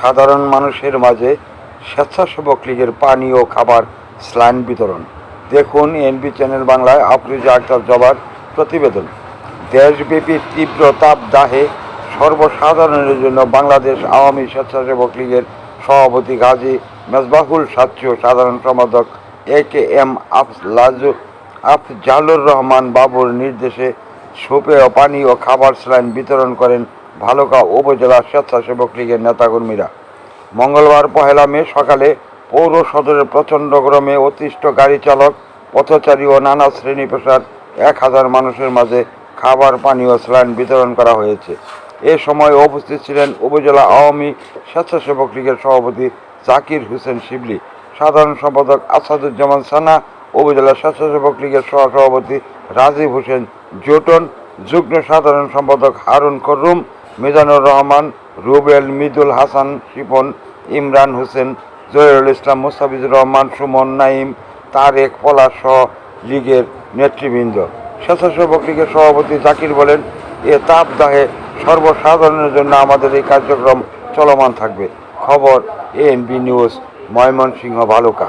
সাধারণ মানুষের মাঝে স্বেচ্ছাসেবক লীগের পানি ও খাবার স্লাইন বিতরণ। দেখুন এনবি চ্যানেল বাংলায় আফরুজা আক্তার জবার প্রতিবেদন। দেশব্যাপী তীব্র তাপদাহে সর্বসাধারণের জন্য বাংলাদেশ আওয়ামী স্বেচ্ছাসেবক লীগের সভাপতি গাজী মেজবাহুল সাচ্চু সাধারণ সম্পাদক এ কে এম আফলাজু আফজালুর রহমান বাবুর নির্দেশে সুপেয় পানি ও খাবার স্লাইন বিতরণ করেন ভালুকা উপজেলা স্বেচ্ছাসেবক লীগের নেতাকর্মীরা। মঙ্গলবার পহেলা মে সকালে পৌর সদরের প্রচণ্ড গরমে অতিষ্ঠ গাড়ি চালক, পথচারী ও নানা শ্রেণি পেশার এক হাজার মানুষের মাঝে খাবার, পানি ও স্লাইন বিতরণ করা হয়েছে। এ সময় উপস্থিত ছিলেন উপজেলা আওয়ামী স্বেচ্ছাসেবক লীগের সভাপতি জাকির হোসেন শিবলি, সাধারণ সম্পাদক আসাদুজ্জামান সানা উপজেলা স্বেচ্ছাসেবক লীগের সহসভাপতি রাজীব হোসেন জোটন, যুগ্ম সাধারণ সম্পাদক হারুন করুম, মিজানুর রহমান, রুবেল মিদুল হাসান শিপন, ইমরান হোসেন জহিরুল ইসলাম, মুস্তাফিজুর রহমান, সুমন নাইম, তারেক পলাশ সহ লীগের নেতৃবৃন্দ। স্বেচ্ছাসেবক লীগের সভাপতি জাকির বলেন, এ তাপদাহে সর্বসাধারণের জন্য আমাদের এই কার্যক্রম চলমান থাকবে। খবর এএনবি নিউজ, ময়মনসিংহ ভালুকা